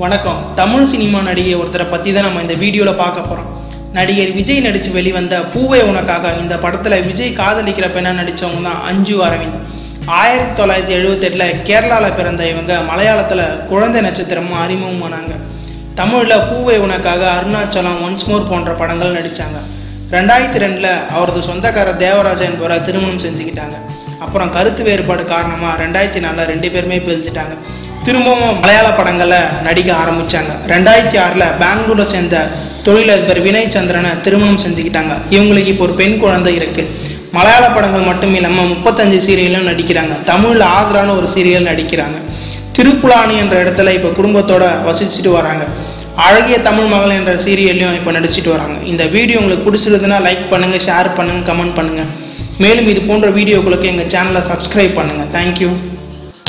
வணக்கம். தமிழ் சினிமா நடிகை ஒருத்தரை பற்றி தான் நம்ம இந்த வீடியோவில் பார்க்க போகிறோம் நடிகர் விஜய் நடித்து வெளிவந்த பூவை உனக்காக இந்த படத்தில் விஜய் காதலிக்கிற பெண்ணாக நடித்தவங்க தான் அஞ்சு அரவிந்த். ஆயிரத்தி தொள்ளாயிரத்தி எழுபத்தெட்டில் கேரளாவில் பிறந்த இவங்க மலையாளத்தில் குழந்தை நட்சத்திரமும் அறிமுகமானாங்க. தமிழில் பூவை உனக்காக அருணாச்சலம் ஒன்ஸ்மோர் போன்ற படங்கள் நடித்தாங்க ரெண்டாயிரத்தி ரெண்டில் அவரது சொந்தக்காரர் தேவராஜா என்பவரை திருமணம் செஞ்சுக்கிட்டாங்க. அப்புறம் கருத்து வேறுபாடு காரணமாக ரெண்டாயிரத்தி நாலில் ரெண்டு பேருமே பிரிஞ்சுட்டாங்க. திரும்பவும் மலையாள படங்களில் நடிக்க ஆரம்பித்தாங்க ரெண்டாயிரத்தி ஆறில் பெங்களூரை சேர்ந்த தொழிலதிபர் வினய் சந்திரனை திருமணம் செஞ்சுக்கிட்டாங்க. இவங்களுக்கு இப்போ ஒரு பெண் குழந்தை இருக்குது மலையாள படங்கள் மட்டும் இல்லாமல் முப்பத்தஞ்சு சீரியலும் நடிக்கிறாங்க. தமிழில் ஆதரான ஒரு சீரியல் நடிக்கிறாங்க. திருப்புலானி என்ற இடத்துல இப்போ குடும்பத்தோட வசிச்சுட்டு வராங்க. அழகிய தமிழ் மகள் என்ற சீரியல்லையும் இப்போ நடிச்சிட்டு வராங்க. இந்த வீடியோ உங்களுக்கு பிடிச்சிருந்ததுன்னா லைக் பண்ணுங்கள் ஷேர் பண்ணுங்கள் கமெண்ட் பண்ணுங்கள் மேலும் இது போன்ற வீடியோக்களுக்கு எங்கள் சேனலை சப்ஸ்கிரைப் பண்ணுங்கள் தேங்க்யூ